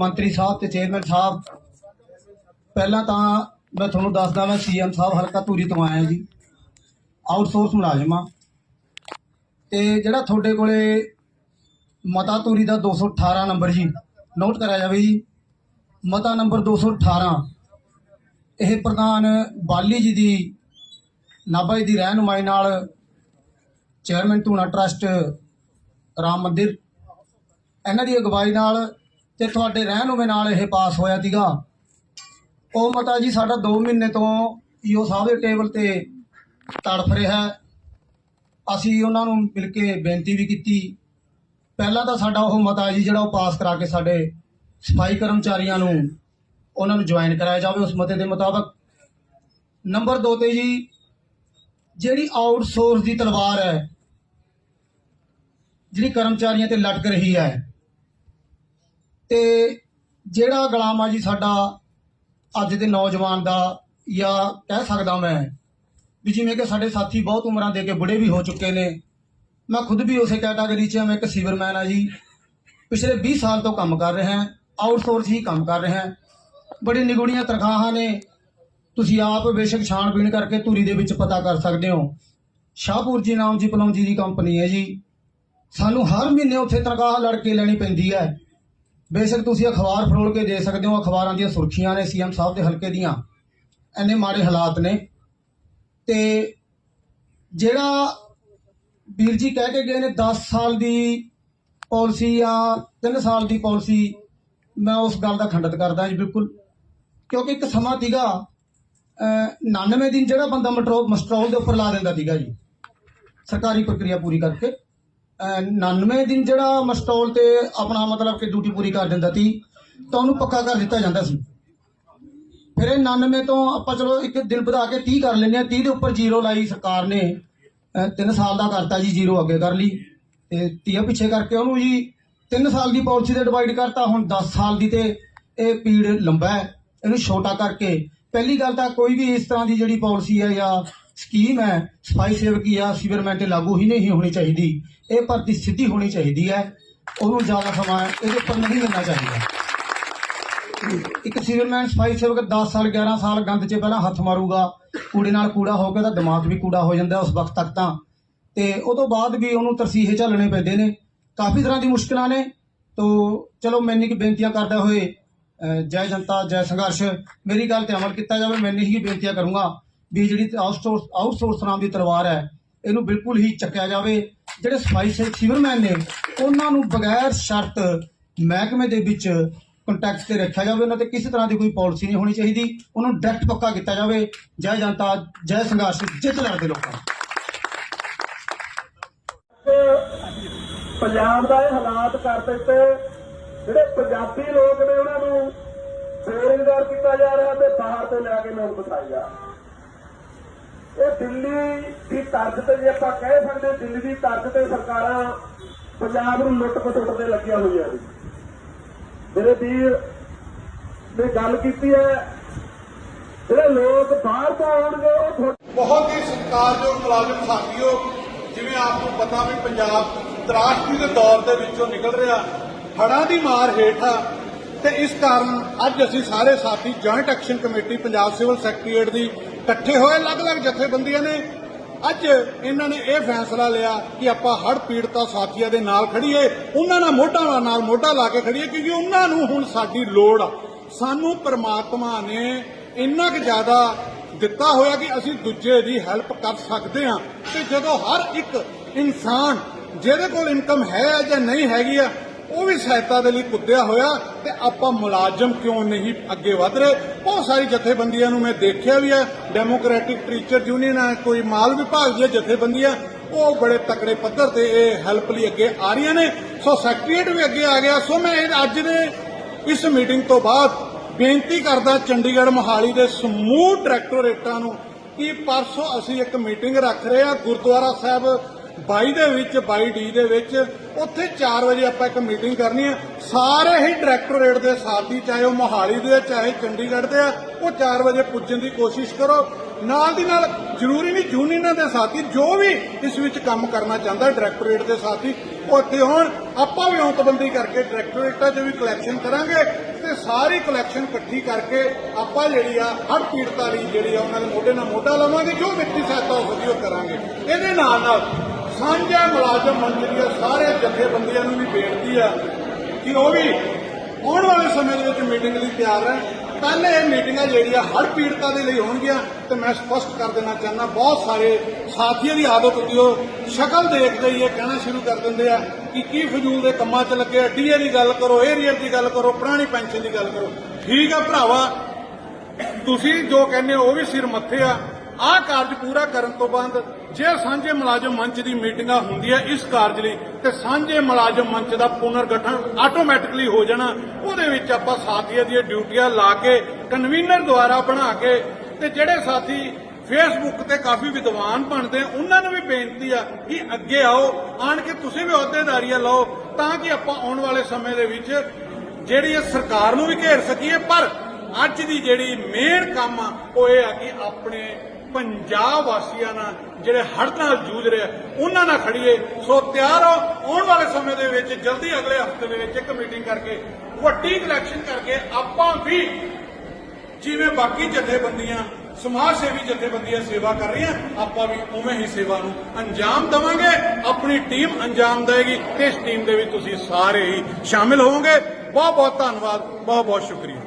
ਮੰਤਰੀ ਸਾਹਿਬ ਤੇ ਚੇਅਰਮੈਨ ਸਾਹਿਬ, ਪਹਿਲਾਂ ਤਾਂ ਮੈਂ ਤੁਹਾਨੂੰ ਦੱਸਦਾ ਮੈਂ ਸੀਐਮ ਸਾਹਿਬ ਹਲਕਾ ਧੂਰੀ ਤੋਂ ਆਇਆ ਜੀ ਆਊਟਸੋਰਸ ਮੁਲਾਜ਼ਮ। ਮੁਲਾਜ਼ਮਾਂ ਤੇ ਜਿਹੜਾ ਤੁਹਾਡੇ ਕੋਲੇ ਮਤਾ ਧੂਰੀ ਦਾ 218 ਨੰਬਰ ਜੀ ਨੋਟ ਕਰਿਆ ਜਾਵੇ ਜੀ, ਮਤਾ ਨੰਬਰ 218 ਇਹ ਪ੍ਰਧਾਨ ਬਾਲੀ ਜੀ ਦੀ, ਨਾਭਾ ਜੀ ਦੀ ਰਹਿਨੁਮਾਈ ਨਾਲ ਚੇਅਰਮੈਨ ਧੂਣਾ ਟਰਸਟ ਰਾਮ ਮੰਦਿਰ, ਇਹਨਾਂ ਦੀ ਅਗਵਾਈ ਨਾਲ ਤੇ ਤੁਹਾਡੇ ਰਹਿਨੁਮੇ ਨਾਲ ਇਹ ਪਾਸ ਹੋਇਆ ਸੀਗਾ। ਉਹ ਮਤਾ ਜੀ, ਸਾਡਾ 2 ਮਹੀਨੇ ਤੋਂ ਈਓ ਸਾਹਿਬ ਦੇ ਟੇਬਲ ਤੇ ਤੜਫ ਰਿਹਾ ਅਸੀਂ ਉਹਨਾਂ ਨੂੰ ਮਿਲ ਕੇ ਬੇਨਤੀ ਵੀ ਕੀਤੀ। ਪਹਿਲਾਂ ਤਾਂ ਸਾਡਾ ਉਹ ਮਤਾ ਜੀ ਜਿਹੜਾ ਉਹ ਪਾਸ ਕਰਾ ਕੇ ਸਾਡੇ ਸਫ਼ਾਈ ਕਰਮਚਾਰੀਆਂ ਨੂੰ ਉਹਨਾਂ ਨੂੰ ਜੁਆਇਨ ਕਰਾਇਆ ਜਾਵੇ ਉਸ ਮਤੇ ਦੇ ਮੁਤਾਬਕ। ਨੰਬਰ 2 ਤੇ ਜੀ, ਜਿਹੜੀ ਆਊਟਸੋਰਸ ਦੀ ਤਲਵਾਰ ਹੈ, ਜਿਹੜੀ ਕਰਮਚਾਰੀਆਂ ਤੇ ਲਟਕ ਰਹੀ ਹੈ ਤੇ ਜਿਹੜਾ ਗੁਲਾਮ ਆ ਜੀ ਸਾਡਾ ਅੱਜ ਦੇ ਨੌਜਵਾਨ ਦਾ, ਜਾਂ ਕਹਿ ਸਕਦਾ ਮੈਂ ਵੀ ਜਿਵੇਂ ਕਿ ਸਾਡੇ ਸਾਥੀ ਬਹੁਤ ਉਮਰਾਂ ਦੇ ਕੇ ਬੁੜੇ ਵੀ ਹੋ ਚੁੱਕੇ ਨੇ। ਮੈਂ ਖੁਦ ਵੀ ਉਸੇ ਕੈਟਾਗਰੀ 'ਚ ਮੈਂ ਇੱਕ ਸੀਵਰਮੈਨ ਆ ਜੀ। ਪਿਛਲੇ 20 ਸਾਲ ਤੋਂ ਕੰਮ ਕਰ ਰਿਹਾ ਹਾਂ ਆਊਟਸੋਰਸ ਹੀ ਕੰਮ ਕਰ ਰਿਹਾ ਹਾਂ। ਬੜੀ ਨਿਗੁੜੀਆਂ ਤਨਖਾਹਾਂ ਨੇ। ਤੁਸੀਂ ਆਪ ਬੇਸ਼ੱਕ ਛਾਣਬੀਣ ਕਰਕੇ ਧੂਰੀ ਦੇ ਵਿੱਚ ਪਤਾ ਕਰ ਸਕਦੇ ਹੋ। ਸ਼ਾਹਪੁਰ ਜੀ ਨਾਮ ਜੀ ਪਲੌਂਜੀ ਦੀ ਕੰਪਨੀ ਹੈ ਜੀ। ਸਾਨੂੰ ਹਰ ਮਹੀਨੇ ਉੱਥੇ ਤਨਖਾਹ ਲੜ ਕੇ ਲੈਣੀ ਪੈਂਦੀ ਹੈ। ਬੇਸ਼ੱਕ ਤੁਸੀਂ ਅਖਬਾਰ ਫਰੋਲ ਕੇ ਦੇ ਸਕਦੇ ਹੋ, ਅਖਬਾਰਾਂ ਦੀਆਂ ਸੁਰਖੀਆਂ ਨੇ, ਸੀਐਮ ਸਾਹਿਬ ਦੇ ਹਲਕੇ ਦੀਆਂ। ਇੰਨੇ ਮਾੜੇ ਹਾਲਾਤ ਨੇ। ਤੇ ਜਿਹੜਾ ਵੀਰ ਜੀ ਕਹਿ ਕੇ ਗਏ ਨੇ 10 ਸਾਲ ਦੀ ਪਾਲਿਸੀ ਜਾਂ 3 ਸਾਲ ਦੀ ਪਾਲਿਸੀ, ਮੈਂ ਉਸ ਗੱਲ ਦਾ ਖੰਡਿਤ ਕਰਦਾ ਜੀ ਬਿਲਕੁਲ। ਕਿਉਂਕਿ ਇੱਕ ਸਮਾਂ ਸੀਗਾ, ਅਹ 99 ਦਿਨ ਜਿਹੜਾ ਬੰਦਾ ਮਟਰੋ ਮਸਟਰੋਲ ਦੇ ਉੱਪਰ ਲਾ ਦਿੰਦਾ ਸੀਗਾ ਜੀ। ਸਰਕਾਰੀ ਪ੍ਰਕਿਰਿਆ ਪੂਰੀ ਕਰਕੇ। 99 ਦਿਨ ਜਿਹੜਾ ਮਸਟੋਲ ਤੇ ਆਪਣਾ ਮਤਲਬ ਕਿ ਡਿਊਟੀ ਪੂਰੀ ਕਰ ਦਿੰਦਾ ਸੀ, ਤਾਂ ਉਹਨੂੰ ਪੱਕਾ ਕਰ ਦਿੱਤਾ ਜਾਂਦਾ ਸੀ। ਫਿਰ ਇਹ 99 ਤੋਂ ਆਪਾਂ ਚਲੋ ਇੱਕ ਦਿਨ ਵਧਾ ਕੇ 30 ਕਰ ਲੈਂਦੇ ਆ 30 ਦੇ ਉੱਪਰ ਜ਼ੀਰੋ ਲਾਈ ਸਰਕਾਰ ਨੇ 3 ਸਾਲ ਦਾ ਕਰਤਾ ਜੀ ਜ਼ੀਰੋ ਅੱਗੇ ਕਰ ਲਈ। ਤੇ 30 ਪਿੱਛੇ ਕਰਕੇ ਉਹਨੂੰ ਜੀ 3 ਸਾਲ ਦੀ ਪਾਲਿਸੀ ਤੇ ਡਿਵਾਈਡ ਕਰਤਾ, ਹੁਣ 10 ਸਾਲ ਦੀ ਤੇ ਇਹ ਪੀੜ ਲੰਬਾ ਹੈ। ਇਹਨੂੰ ਛੋਟਾ ਕਰਕੇ, ਪਹਿਲੀ ਗੱਲ ਤਾਂ ਕੋਈ ਵੀ ਇਸ ਤਰ੍ਹਾਂ ਦੀ ਜਿਹੜੀ ਪਾਲਿਸੀ ਹੈ ਜਾਂ ਸਕੀਮ ਹੈ। ਸਫ਼ਾਈ ਸੇਵਕੀ ਜਾਂ ਸੀਵਰਮੈਨ ਤੇ ਲਾਗੂ ਹੀ ਨਹੀਂ ਹੋਣੀ ਚਾਹੀਦੀ। ਇਹ ਭਰਤੀ ਸਿੱਧੀ ਹੋਣੀ ਚਾਹੀਦੀ ਹੈ। ਉਹਨੂੰ ਜ਼ਿਆਦਾ ਸਮਾਂ ਇਹਦੇ ਉੱਪਰ ਨਹੀਂ ਮਿਲਣਾ ਚਾਹੀਦਾ। ਇੱਕ ਸੀਵਰਮੈਨ ਸਫ਼ਾਈ ਸੇਵਕ 10 ਸਾਲ 11 ਸਾਲ ਗੰਦ 'ਚ ਪਹਿਲਾਂ ਹੱਥ ਮਾਰੂਗਾ। ਕੂੜੇ ਨਾਲ ਕੂੜਾ ਹੋ ਕੇ ਉਹਦਾ ਦਿਮਾਗ ਵੀ ਕੂੜਾ ਹੋ ਜਾਂਦਾ ਉਸ ਵਕਤ ਤੱਕ ਤਾਂ। ਤੇ ਉਹ ਤੋਂ ਬਾਅਦ ਵੀ ਉਹਨੂੰ ਤਰਸੀਹੇ ਝੱਲਣੇ ਪੈਂਦੇ ਨੇ। ਕਾਫੀ ਤਰ੍ਹਾਂ ਦੀ ਮੁਸ਼ਕਲਾਂ ਨੇ। ਤੋ ਚਲੋ ਮੈਨੇ ਕੀ ਬੇਨਤੀਆਂ ਕਰਦਾ ਹੋਏ ਜੈ ਜਨਤਾ, ਜੈ ਸੰਘਰਸ਼। ਮੇਰੀ ਗੱਲ ਤੇ ਅਮਲ ਕੀਤਾ ਜਾਵੇ ਮੈਨੇ ਹੀ ਬੇਨਤੀਆਂ ਕਰੂੰਗਾ। ਵੀ ਜਿਹੜੀ ਆਊਟਸੋਰਸ ਆਊਟਸੋਰਸ ਨਾਮ ਦੀ ਤਲਵਾਰ ਹੈ, ਇਹਨੂੰ ਬਿਲਕੁਲ ਹੀ ਚੱਕਿਆ ਜਾਵੇ। ਜਿਹੜੇ ਸਫ਼ਾਈ ਸੇ ਨੇ, ਉਹਨਾਂ ਨੂੰ ਬਗੈਰ ਸ਼ਰਤ ਮਹਿਕਮੇ ਦੇ ਵਿੱਚ ਕੰਟੈਕਟ ਤੇ ਰੱਖਿਆ ਜਾਵੇ। ਉਹਨਾਂ ਤੇ ਕਿਸੇ ਤਰ੍ਹਾਂ ਦੀ ਕੋਈ ਪਾਲਿਸੀ ਨਹੀਂ ਹੋਣੀ ਚਾਹੀਦੀ। ਉਹਨਾਂ ਨੂੰ ਡਾਇਰੈਕਟ ਪੱਕਾ ਕੀਤਾ ਜਾਵੇ। ਜੈ ਜਨਤਾ, ਜੈ ਸੰਘਰਸ਼, ਜਿੱਤ ਲੜਦੇ ਲੋਕਾਂ ਪੰਜਾਬ ਦਾ ਇਹ ਹਾਲਾਤ ਕਰ ਦਿੱਤੇ। ਜਿਹੜੇ ਪੰਜਾਬੀ ਲੋਕ ਨੇ ਉਹਨਾਂ ਨੂੰ ਬੇਰੁਜ਼ਗਾਰ ਕੀਤਾ ਜਾ ਰਿਹਾ ਤੇ ਬਾਹਰ ਤੇ ਲੈ ਕੇ ਲੋਕ ਬਸਾਈ ਜਾ ਇਹ ਦਿੱਲੀ ਦੀ ਤਰਜ਼ ਤੇ ਜੇ ਆਪਾਂ ਕਹਿ ਸਕਦੇ ਦਿੱਲੀ ਦੀ ਤਰਜ਼ ਤੇ ਸਰਕਾਰਾਂ ਪੰਜਾਬ ਨੂੰ ਲੁੱਟ ਖਸੁੱਟ ਤੇ ਲੱਗੀਆਂ ਹੋਈਆਂ ਨੇ। ਮੇਰੇ ਵੀਰ ਨੇ ਗੱਲ ਕੀਤੀ ਹੈ, ਜਿਹੜੇ ਲੋਕ ਬਾਹਰ ਤੋਂ ਆਉਣਗੇ, ਉਹ ਬਹੁਤ ਹੀ ਸਤਿਕਾਰਯੋਗ ਮੁਲਾਜ਼ਮ ਸਾਥੀਓ, ਜਿਵੇਂ ਆਪ ਨੂੰ ਪਤਾ ਵੀ ਪੰਜਾਬ ਤਰਾਸ਼ਦੀ ਦੇ ਦੌਰ ਦੇ ਵਿੱਚੋਂ ਨਿਕਲ ਰਿਹਾ ਹੜਾਂ ਦੀ ਮਾਰ ਹੇਠ ਆ। ਤੇ ਇਸ ਕਾਰਨ ਅੱਜ ਅਸੀਂ ਸਾਰੇ ਸਾਥੀ joint action committee Punjab civil secretariat ਦੀ ਇਕੱਠੇ ਹੋਏ ਅਲੱਗ-ਅਲੱਗ ਜਥੇਬੰਦੀਆਂ ਨੇ। ਅੱਜ ਇਹਨਾਂ ਨੇ ਇਹ ਫੈਸਲਾ ਲਿਆ ਕਿ ਆਪਾਂ ਹੜ੍ਹ ਪੀੜਤਾ ਸਾਥੀਆਂ ਦੇ ਨਾਲ ਖੜੀਏ ਉਹਨਾਂ ਨਾਲ ਮੋਢਾ ਨਾਲ ਮੋਢਾ ਲਾ ਕੇ ਖੜੀਏ ਕਿਉਂਕਿ ਉਹਨਾਂ ਨੂੰ ਹੁਣ ਸਾਡੀ ਲੋੜ ਆ। ਸਾਨੂੰ ਪ੍ਰਮਾਤਮਾ ਨੇ ਇੰਨਾ ਕੁ ਜ਼ਿਆਦਾ ਦਿੱਤਾ ਹੋਇਆ ਕਿ ਅਸੀਂ ਦੂਜੇ ਦੀ ਹੈਲਪ ਕਰ ਸਕਦੇ ਹਾਂ। ਤੇ ਜਦੋਂ ਹਰ ਇੱਕ ਇਨਸਾਨ ਜਿਹਦੇ ਕੋਲ ਇਨਕਮ ਹੈ ਜਾਂ ਨਹੀਂ ਹੈਗੀ ਆ ਉਹ ਵੀ ਸਹਾਇਤਾ ਦੇ ਲਈ ਕੁੱਦਿਆ ਹੋਇਆ ਤੇ ਆਪਾਂ ਮੁਲਾਜ਼ਮ ਕਿਉਂ ਨਹੀਂ ਅੱਗੇ ਵਧ ਰਹੇ? ਬਹੁਤ ਸਾਰੀ ਜਥੇਬੰਦੀਆਂ ਨੂੰ ਮੈਂ ਦੇਖਿਆ ਵੀ ਹੈ। ਡੈਮੋਕ੍ਰੈਟਿਕ ਟੀਚਰ ਯੂਨੀਅਨ ਹੈ, ਕੋਈ ਮਾਲ ਵਿਭਾਗ ਦੀਆਂ ਜਥੇਬੰਦੀਆਂ, ਉਹ ਬੜੇ ਤਕੜੇ ਪੱਧਰ ਤੇ ਇਹ ਹੈਲਪ ਲਈ ਅੱਗੇ ਆ ਰਹੀਆਂ ਨੇ। ਸੋ ਸੈਕਟਰੀਏਟ ਵੀ ਅੱਗੇ ਆ ਗਿਆ। ਸੋ ਮੈਂ ਅੱਜ ਦੇ ਇਸ ਮੀਟਿੰਗ ਤੋਂ ਬਾਅਦ ਬੇਨਤੀ ਕਰਦਾ ਚੰਡੀਗੜ੍ਹ ਮੋਹਾਲੀ ਦੇ ਸਮੂਹ ਡਾਇਰੈਕਟੋਰੇਟਾਂ ਨੂੰ ਕਿ ਪਰਸੋਂ ਅਸੀਂ ਇੱਕ ਮੀਟਿੰਗ ਰੱਖ ਰਹੇ ਹਾਂ ਗੁਰਦੁਆਰਾ ਸਾਹਿਬ 22 ਦੇ ਵਿੱਚ 22 ਡੀ ਦੇ ਵਿੱਚ ਉੱਥੇ 4 ਵਜੇ ਆਪਾਂ ਇੱਕ ਮੀਟਿੰਗ ਕਰਨੀ ਹੈ ਸਾਰੇ ਹੀ ਡਾਇਰੈਕਟੋਰੇਟ ਦੇ ਸਾਥੀ ਚਾਹੇ ਉਹ ਮੋਹਾਲੀ ਦੇ ਆ, ਚਾਹੇ ਚੰਡੀਗੜ੍ਹ ਦੇ ਆ ਉਹ 4 ਵਜੇ ਪੁੱਜਣ ਦੀ ਕੋਸ਼ਿਸ਼ ਕਰੋ। ਨਾਲ ਦੀ ਨਾਲ ਜ਼ਰੂਰੀ ਨਹੀਂ ਯੂਨੀਅਨਾਂ ਦੇ ਸਾਥੀ ਜੋ ਵੀ ਇਸ ਵਿੱਚ ਕੰਮ ਕਰਨਾ ਚਾਹੁੰਦਾ ਡਾਇਰੈਕਟੋਰੇਟ ਦੇ ਸਾਥੀ ਉਹ ਇੱਥੇ ਹੋਣ। ਆਪਾਂ ਵੀ ਔਂਤਬੰਦੀ ਕਰਕੇ ਡਾਇਰੈਕਟੋਰੇਟਾਂ 'ਚ ਵੀ ਕਲੈਕਸ਼ਨ ਕਰਾਂਗੇ ਤੇ ਸਾਰੀ ਕਲੈਕਸ਼ਨ ਇਕੱਠੀ ਕਰਕੇ ਆਪਾਂ ਜਿਹੜੀ ਆ ਹਰ ਪੀੜਤਾਂ ਲਈ ਜਿਹੜੀ ਆ ਉਹਨਾਂ ਦੇ ਮੋਢੇ ਨਾਲ ਮੋਢਾ ਲਾਵਾਂਗੇ ਜੋ ਵਿੱਤੀ ਸਹਾਇਤਾ ਹੋ ਸਕਦੀ ਉਹ ਕਰਾਂਗੇ। ਇਹਦੇ ਨਾਲ ਨਾਲ ਸਾਂਝਾ ਮੁਲਾਜ਼ਮ ਮੰਚ ਸਾਰੇ ਜਥੇਬੰਦੀਆਂ ਨੂੰ ਵੀ ਬੇਨਤੀ ਆ ਕਿ ਉਹ ਵੀ ਆਉਣ ਵਾਲੇ ਸਮੇਂ ਦੇ ਵਿੱਚ ਮੀਟਿੰਗ ਲਈ ਤਿਆਰ ਰਹਿਣ। ਪਹਿਲੇ ਇਹ ਮੀਟਿੰਗਾਂ ਜਿਹੜੀਆਂ ਹਰ ਪੀੜਤਾ ਦੇ ਲਈ ਹੋਣਗੀਆਂ ਤੇ ਮੈਂ ਸਪਸ਼ਟ ਕਰ ਦੇਣਾ ਚਾਹੁੰਦਾ, ਬਹੁਤ ਸਾਰੇ ਸਾਥੀਆਂ ਦੀ ਆਦਤ ਹੁੰਦੀ ਉਹ ਸ਼ਕਲ ਦੇਖਦੇ ਹੀ ਇਹ ਕਹਿਣਾ ਸ਼ੁਰੂ ਕਰ ਦਿੰਦੇ ਆ ਕਿ ਕੀ ਫਜ਼ੂਲ ਦੇ ਕੰਮਾਂ 'ਚ ਲੱਗੇ ਆ, ਡੀਏ ਦੀ ਗੱਲ ਕਰੋ, ਏਰੀਅਰ ਦੀ ਗੱਲ ਕਰੋ, ਪੁਰਾਣੀ ਪੈਨਸ਼ਨ ਦੀ ਗੱਲ ਕਰੋ। ਠੀਕ ਆ ਭਰਾਵਾ, ਤੁਸੀਂ ਜੋ ਕਹਿੰਦੇ ਹੋ ਉਹ ਵੀ ਸਿਰ ਮੱਥੇ ਆ। ਆਹ ਕਾਰਜ ਪੂਰਾ ਕਰਨ ਤੋਂ ਬਾਅਦ ਜੇ ਸਾਂਝੇ ਮੁਲਾਜ਼ਮ ਮੰਚ ਦੀ ਮੀਟਿੰਗਾਂ ਹੁੰਦੀਆਂ ਇਸ ਕਾਰਜ ਲਈ ਤੇ ਸਾਂਝੇ ਮੁਲਾਜ਼ਮ ਮੰਚ ਦਾ ਪੁਨਰ ਗਠਨ ਆਟੋਮੈਟਿਕਲੀ ਹੋ ਜਾਣਾ ਉਹਦੇ ਵਿੱਚ ਆਪਾਂ ਸਾਥੀਆਂ ਦੀਆਂ ਡਿਊਟੀਆਂ ਲਾ ਕੇ ਕਨਵੀਨਰ ਦੁਆਰਾ ਬਣਾ ਕੇ ਤੇ ਜਿਹੜੇ ਸਾਥੀ ਫੇਸਬੁੱਕ ਤੇ ਕਾਫੀ ਵਿਦਵਾਨ ਬਣਦੇ ਆ, ਉਹਨਾਂ ਨੂੰ ਵੀ ਬੇਨਤੀ ਆ ਕਿ ਅੱਗੇ ਆਓ ਆਣ ਕੇ ਤੁਸੀਂ ਵੀ ਅਹੁਦੇਦਾਰੀਆਂ ਲਓ ਤਾਂ ਕਿ ਆਪਾਂ ਆਉਣ ਵਾਲੇ ਸਮੇਂ ਦੇ ਵਿੱਚ ਜਿਹੜੀ ਇਹ ਸਰਕਾਰ ਨੂੰ ਵੀ ਘੇਰ ਸਕੀਏ ਪਰ ਅੱਜ ਦੀ ਜਿਹੜੀ ਮੇਨ ਕੰਮ ਆ ਉਹ ਇਹ ਆ ਕਿ ਆਪਣੇ ਪੰਜਾਬ ਵਾਸੀਆਂ ਨਾਲ ਜਿਹੜੇ ਹੜ੍ਹ ਨਾਲ ਜੂਝ ਰਹੇ ਆ, ਉਹਨਾਂ ਨਾਲ ਖੜੀਏ। ਸੋ ਤਿਆਰ ਹੋ, ਆਉਣ ਵਾਲੇ ਸਮੇਂ ਦੇ ਵਿੱਚ ਜਲਦੀ ਅਗਲੇ ਹਫ਼ਤੇ ਦੇ ਵਿੱਚ ਇੱਕ ਮੀਟਿੰਗ ਕਰਕੇ, ਵੱਡੀ ਕਲੈਕਸ਼ਨ ਕਰਕੇ ਆਪਾਂ ਵੀ ਜਿਵੇਂ ਬਾਕੀ ਜਥੇਬੰਦੀਆਂ ਸਮਾਜ ਸੇਵੀ ਜਥੇਬੰਦੀਆਂ ਸੇਵਾ ਕਰ ਰਹੀਆਂ, ਆਪਾਂ ਵੀ ਉਵੇਂ ਹੀ ਸੇਵਾ ਨੂੰ ਅੰਜਾਮ ਦੇਵਾਂਗੇ। ਆਪਣੀ ਟੀਮ ਅੰਜਾਮ ਦੇਗੀ ਤੇ ਇਸ ਟੀਮ ਦੇ ਵਿੱਚ ਤੁਸੀਂ ਸਾਰੇ ਹੀ ਸ਼ਾਮਿਲ ਹੋਵੋਗੇ। ਬਹੁਤ ਬਹੁਤ ਧੰਨਵਾਦ ਬਹੁਤ ਬਹੁਤ ਸ਼ੁਕਰੀਆ।